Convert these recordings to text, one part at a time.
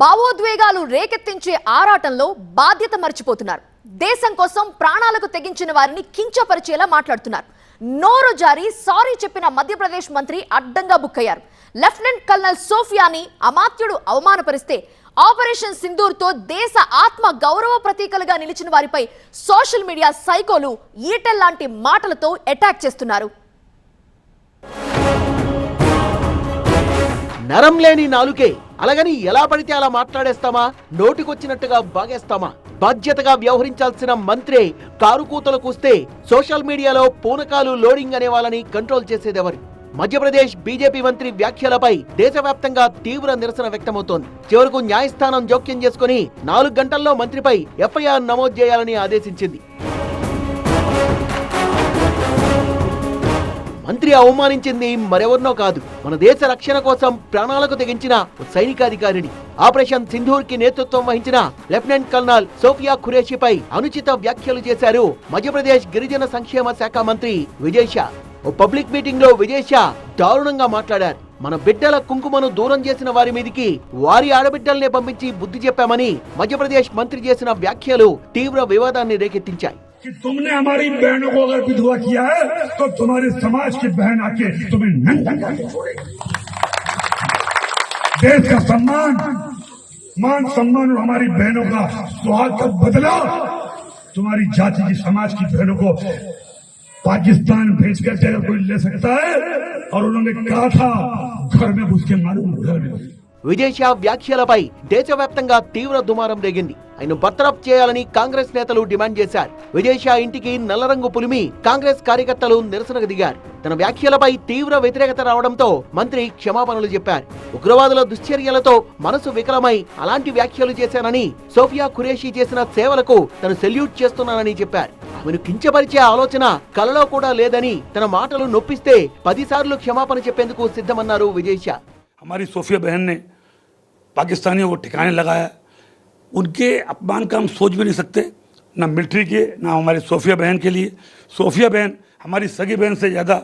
భావోద్వేగాలు రేకెత్తించే ఆరాటంలో బాధ్యత మర్చిపోతున్నారు. దేశం కోసం ప్రాణాలకు తెగించిన వారిని కించపరిచేలా మాట్లాడుతున్నారు. నోరు జారి సారీ చెప్పిన మధ్యప్రదేశ్ మంత్రి అడ్డంగా బుక్కయ్యారు లెఫ్టినెంట్ కల్నల్ సోఫియాని అమాత్యుడు అవమానపరిస్తే ఆపరేషన్ సింధూర్తో దేశ ఆత్మ గౌరవ ప్రతీకలుగా నిలిచిన వారిపై సోషల్ మీడియా సైకోలు ఈటెల్ లాంటి మాటలతో అటాక్ చేస్తున్నారు. నరం లేని నాలుకే అలాగని ఎలా పడితే అలా మాట్లాడేస్తామా? నోటికొచ్చినట్టుగా బాగేస్తామా? బాధ్యతగా వ్యవహరించాల్సిన మంత్రే కారు కూతలు కూస్తే సోషల్ మీడియాలో పూనకాలు లోడింగ్ అనే వాళ్ళని కంట్రోల్ చేసేదెవరు? మధ్యప్రదేశ్ బీజేపీ మంత్రి వ్యాఖ్యలపై దేశవ్యాప్తంగా తీవ్ర నిరసన వ్యక్తమవుతోంది. చివరకు న్యాయస్థానం జోక్యం చేసుకుని నాలుగు గంటల్లో మంత్రిపై ఎఫ్ఐఆర్ నమోదు చేయాలని ఆదేశించింది. మంత్రి అవమానించింది మరెవరినో కాదు. మన దేశ రక్షణ కోసం ప్రాణాలకు తెగించిన సైనికాధికారిని. ఆపరేషన్ సింధూర్కి నేతృత్వం వహించిన లెఫ్టినెంట్ కల్నల్ సోఫియా ఖురేషిపై అనుచిత వ్యాఖ్యలు చేశారు మధ్యప్రదేశ్ గిరిజన సంక్షేమ శాఖ మంత్రి విజయ్ షా ఓ పబ్లిక్ మీటింగ్లో విజయ్ షా దారుణంగా మాట్లాడారు. మన బిడ్డల కుంకుమను దూరం చేసిన వారి మీదికి వారి ఆడబిడ్డల్నే పంపించి బుద్ధి చెప్పామని మధ్యప్రదేశ్ మంత్రి చేసిన వ్యాఖ్యలు తీవ్ర వివాదాన్ని రేకెత్తించాయి. कि तुमने हमारी बहनों को अगर विधवा किया है तो तुम्हारे समाज की बहन आके तुम्हें नंगा देश का सम्मान, मान सम्मान और हमारी बहनों का सुहाग का बदला तुम्हारी जाति की समाज की बहनों को पाकिस्तान भेजकर जगह कोई ले सकता है, और उन्होंने कहा था, घर में घुस के मारूँगा, घर में। విజయ్ షా వ్యాఖ్యలపై దేశవ్యాప్తంగా తీవ్ర దుమారం రేగింది ఆయన బర్తరఫ్ చేయాలని కాంగ్రెస్ నేతలు డిమాండ్ చేశారు విజయ్ షా ఇంటికి నల్లరంగు పులిమి కాంగ్రెస్ కార్యకర్తలు నిరసనకు దిగారు తన వ్యాఖ్యలపై తీవ్ర వ్యతిరేకత రావడంతో మంత్రి క్షమాపణలు చెప్పారు ఉగ్రవాదుల దుశ్చర్యలతో మనసు వికలమై అలాంటి వ్యాఖ్యలు చేశానని సోఫియా ఖురేషి చేసిన సేవలకు తను సెల్యూట్ చేస్తున్నానని చెప్పారు ఆమెను కించపరిచే ఆలోచన కలలో కూడా లేదని తన మాటలు నొప్పిస్తే పదిసార్లు క్షమాపణ చెప్పేందుకు సిద్ధమన్నారు విజయ్ షా हमारी सोफिया बहन ने पाकिस्तानियों को ठिकाने लगाया। उनके अपमान का हम सोच भी नहीं सकते, ना मिलिट्री के, ना हमारी सोफिया बहन के लिए। सोफिया बहन हमारी सगी बहन से ज़्यादा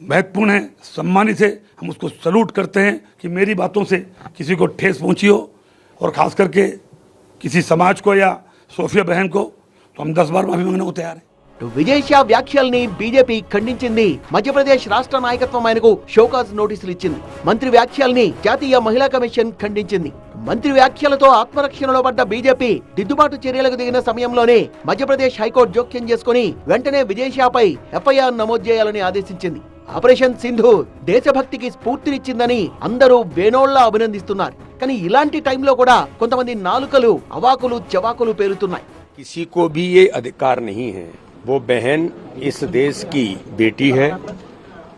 महत्वपूर्ण है, सम्मानित है। हम उसको सलूट करते हैं कि मेरी बातों से किसी को ठेस पहुँची हो और ख़ास करके किसी समाज को या सोफिया बहन को तो हम दस बार माफ़ी मांगने को तैयार हैं। విజయ్ షా వ్యాఖ్యల్ని బీజేపీ ఖండించింది. మధ్యప్రదేశ్ రాష్ట్ర నాయకత్వం ఆయనకు షోకాజ్ నోటీసులు ఇచ్చింది. మంత్రి వ్యాఖ్యల్ని జాతీయ మహిళా కమిషన్ ఖండించింది. మంత్రి వ్యాఖ్యలతో ఆత్మరక్షణలో పడ్డ బీజేపీ దిద్దుబాటు చర్యలకు దిగిన సమయంలోనే మధ్యప్రదేశ్ హైకోర్టు జోక్యం చేసుకుని వెంటనే విజయ్ షాపై ఎఫ్ఐఆర్ నమోదు చేయాలని ఆదేశించింది. ఆపరేషన్ సింధు దేశభక్తికి స్ఫూర్తినిచ్చిందని అందరూ వేణోళ్ళా అభినందిస్తున్నారు. కానీ ఇలాంటి టైంలో కూడా కొంతమంది నాలుకలు అవాకులు చవాకులు పేరుతున్నాయి కిసీ కో భీ నహీ హై वो बहन इस देश की बेटी है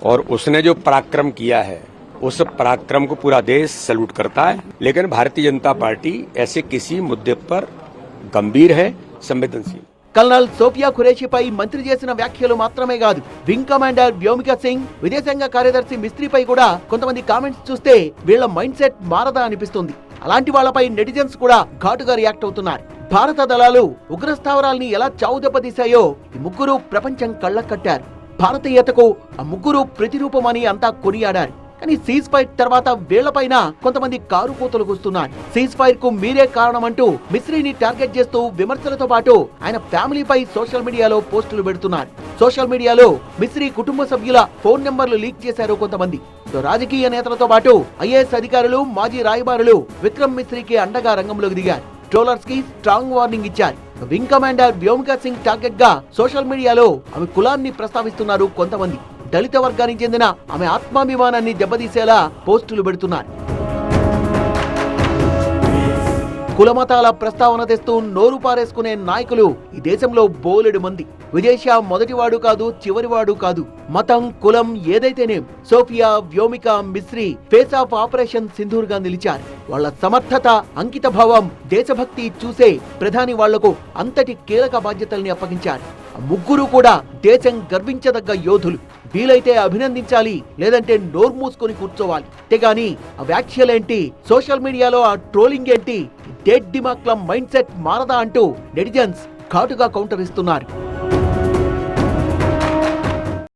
और उसने जो पराक्रम किया है उस पराक्रम को पूरा देश सैल्यूट करता है लेकिन भारतीय जनता पार्टी ऐसे किसी मुद्दे पर गंभीर है संवेदनशील కల్నల్ సోఫియా ఖురేషిపై మంత్రి చేసిన వ్యాఖ్యలు మాత్రమే కాదు వింగ్ కమాండర్ వ్యోమిక సింగ్ విదేశాంగ కార్యదర్శి మిస్త్రీపై కూడా కొంతమంది కామెంట్స్ చూస్తే వీళ్ళ మైండ్ సెట్ మారదా అనిపిస్తుంది అలాంటి వాళ్ళపై నెటిజన్స్ కూడా ఘాటుగా రియాక్ట్ అవుతున్నారు. భారత దళాలు ఉగ్ర స్థావరాల్ని ఎలా చావుదెబ్బతీశాయో ఈ ముగ్గురు ప్రపంచం కళ్ళకట్టారు. భారతీయతకు ఆ ముగ్గురు ప్రతిరూపమని అంతా కొనియాడారు. కానీ సీజ్ ఫైర్ తర్వాత వీళ్ళపైన కొంతమంది కారు కూతలు కూస్తున్నారు. సీజ్ ఫైర్కు మీరే కారణమంటూ మిశ్రీని టార్గెట్ చేస్తూ విమర్శలతో పాటు ఆయన ఫ్యామిలీపై సోషల్ మీడియాలో పోస్టులు పెడుతున్నారు. సోషల్ మీడియాలో మిశ్రీ కుటుంబ సభ్యుల ఫోన్ నెంబర్లు లీక్ చేశారు కొంతమంది. రాజకీయ నేతలతో పాటు ఐఏఎస్ అధికారులు మాజీ రాయబారులు విక్రమ్ మిస్త్రీకి అండగా రంగంలోకి దిగారు. ట్రోలర్స్కి స్ట్రాంగ్ వార్నింగ్ ఇచ్చారు. వింగ్ కమాండర్ వ్యోమికా సింగ్ టార్గెట్గా సోషల్ మీడియాలో ఆమె కులాన్ని ప్రస్తావిస్తున్నారు కొంతమంది. దళిత వర్గానికి చెందిన ఆమె ఆత్మాభిమానాన్ని దెబ్బతీసేలా పోస్టులు పెడుతున్నారు. కులమతాల ప్రస్తావన తెస్తూ నోరు పారేసుకునే నాయకులు ఈ దేశంలో బోలెడు మంది. విదేశా మొదటివాడు కాదు చివరివాడు కాదు. మతం కులం ఏదైతేనేం Sofiya Vyomika Misri face of operation సింధూర్గా నిలిచారు. వాళ్ళ సమర్థత అంకిత భావం దేశభక్తి చూసే ప్రధాని వాళ్ళకు అంతటి కీలక బాధ్యతల్ని అప్పగించారు. ముగ్గురు కూడా దేశం గర్వించదగ్గ యోధులు. వీలైతే అభినందించాలి లేదంటే నోరు మూసుకొని కూర్చోవాలి. అంతేగాని ఆ వ్యాఖ్యలేంటి? సోషల్ మీడియాలో ఆ ట్రోలింగ్ ఏంటి డెడ్ దిమాక్ల మైండ్ సెట్ మారదా అంటూ నెటిజన్స్ ఘాటుగా కౌంటర్ ఇస్తున్నారు.